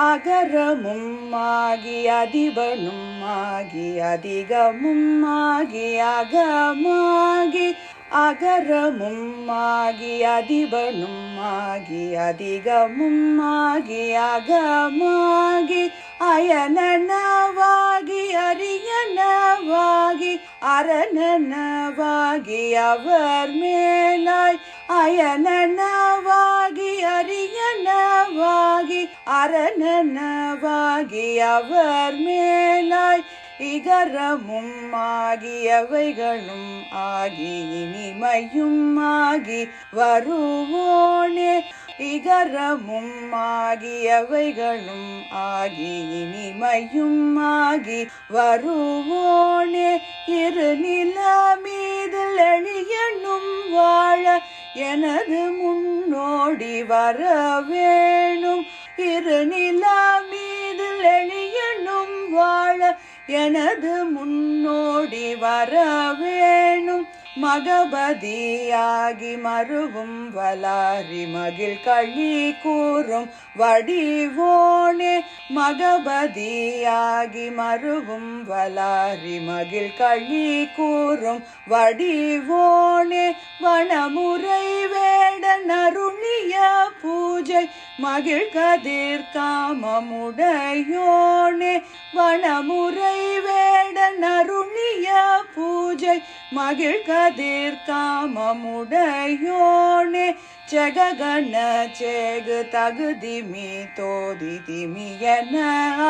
அகரமும் ஆகி அதிபனும் ஆகி அதிகமும் ஆகி அகமாகி அகரமும் ஆகி அதிபனும் ஆகி அதிகமும் ஆகி அகமாகி அயனனவாகி அரியனவாகி அரணனவாகி அவர் மேலாய் அயனனவாகி அரிய காரணனவாகி அவர் மேலாய் இகரமும் ஆகியவைகளும் ஆகி இனிமையும் ஆகி வருவோனே. இகரமும் ஆகியவைகளும் ஆகி இனிமையும் ஆகி வருவோனே. இரு நில மீதில் எளியனும் வாழ எனது முன்னோடி வர வேணும் இருநிலா மீதில் எளியனும் வாழ எனது முன்னோடி வர வேணும் மகபதியாகி மருவும் வலாரி மகிழ் களி கூறும் வடிவோனே. மகபதியாகி மருவும் வலாரி மகிழ் களி கூறும் வடிவோனே. வனமுறை வேட நருணிய பூஜை மகிழ் கதிர் காமமுடையோனே வனமுறை வேடன் அருளிய பூஜை. மகிழ் கதிர் காமமுடையோனே ஜெககன சேகு தகுதி மீ தோதி திமி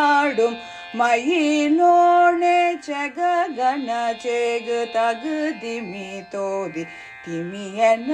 ஆடும். மயிலோனே ஜெககன சேகு தகுதி மீ தோதி திமியன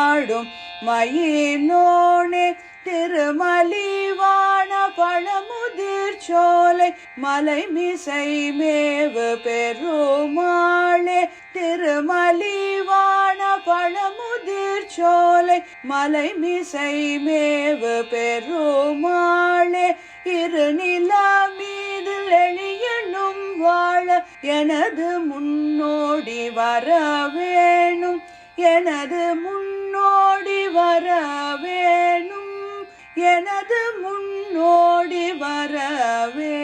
ஆடும். மயிலோனே திருமலிவான பழமுதிர் சோலை மலை மிசை மேவு பெருமாளே. திருமலிவான பழமுதிர் சோலை மலை மிசை மேவு பெருமாளே. இருநிலா மீது எளியனும் வாழ எனது முன்னோடி வர வேணும் எனது முன்னோடி வர வேணும் எனது முன்னோடி வரவே